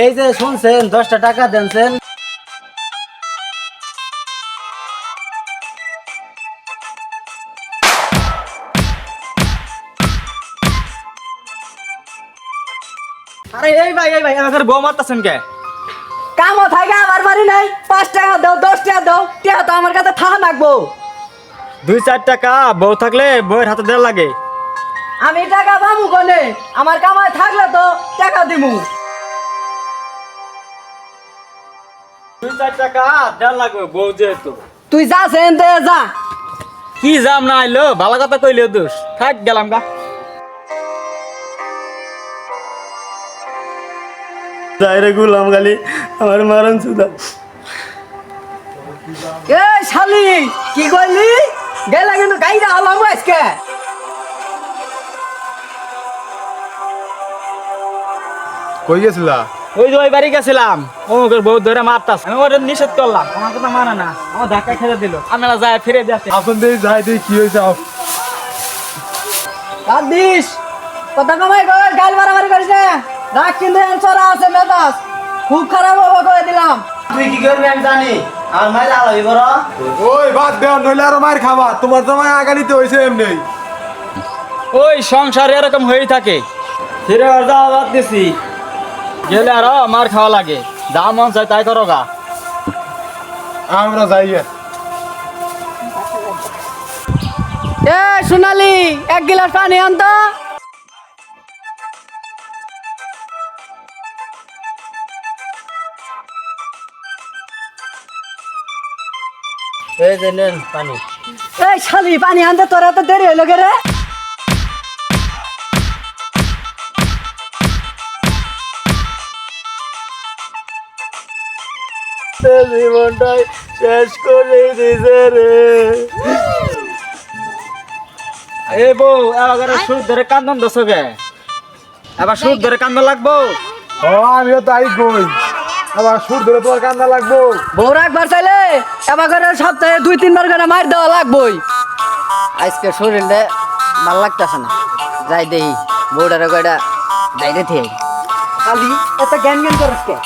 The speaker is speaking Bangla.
এই যে শুনছেন দশটা টাকা দেনছেন। আরে এই ভাই এই ভাই আমাদের বউ মারতাছেন কে? কাম থাকে আমার বাড়ি নাই। পাঁচ টাকা দাও দশ টাকা দাও। টাকা তো আমার কাছে লাগবো দুই চার টাকা বউ থাকলে বউয়ের হাতে দেওয়া লাগে। আমি টাকা পাবো কোনে? আমার কামাই থাকলে তো টাকা দিমু। চার টাকা দেওয়া লাগবে বউ যেহেতু। তুই যা সেন যা। কি যাম না আইলো? ভালো কথা কইলে দোষ। থাক গেলাম গা। যাইরে গুলাম গালি আমার মারন সুদা। এ শালি কি কইলি? গেলা কিন্তু গাইরা হলাম আজকে। কই গেছিলা? ওই যে ওই বাড়ি গেছিলাম। অমুকের বউ ধরে মারতাস আমি ওটা নিষেধ করলাম আমার কথা মানে না। আমার ধাক্কা খেতে দিল। আমি যায় ফিরে যাচ্ছে। আসুন দিয়ে যাই দিয়ে কি হয়েছে। কাদিস কত কামাই করে গাল মারামারি করিস না রাগ কিন্তু অ্যান্সার আছে মেদাস খুব খারাপ হবে করে দিলাম। তুই কি করবি আমি জানি। আমার মাইল আলাবি বড়। ওই বাদ দেও নইলে আরও মার খাবা। তোমার জামাই আগানিতে হয়েছে এমনি। ওই সংসার এরকম হয়েই থাকে। ফিরে আর যাওয়া বাদ দিছি। গেলে আর মার খাওয়া লাগে। যা মন চায় তাই করো গা। আমরা যাই গে। এ সোনালি এক গিলাস পানি আনতো এই যে নেন পানি। এই শালি পানি আনতে তোরা তো দেরি হইল কে রে? জীবনটাই শেষ করে দিছে রে। এ বউ এবার সুদ ধরে কান্দন দশকে এবার সুদ ধরে কান্দন লাগবো? ও আমিও তাই কই। আবার সুর ধরে তোমার কান্দা লাগবো। বউরা একবার চাইলে এবার করে সপ্তাহে দুই তিনবার করে মার দেওয়া লাগবই। আজকে শরীরটা ভালো লাগতেছে না। যাই দেখি বউটারে কয়টা যাইতে থেকে খালি এত জ্ঞান জ্ঞান করস কে?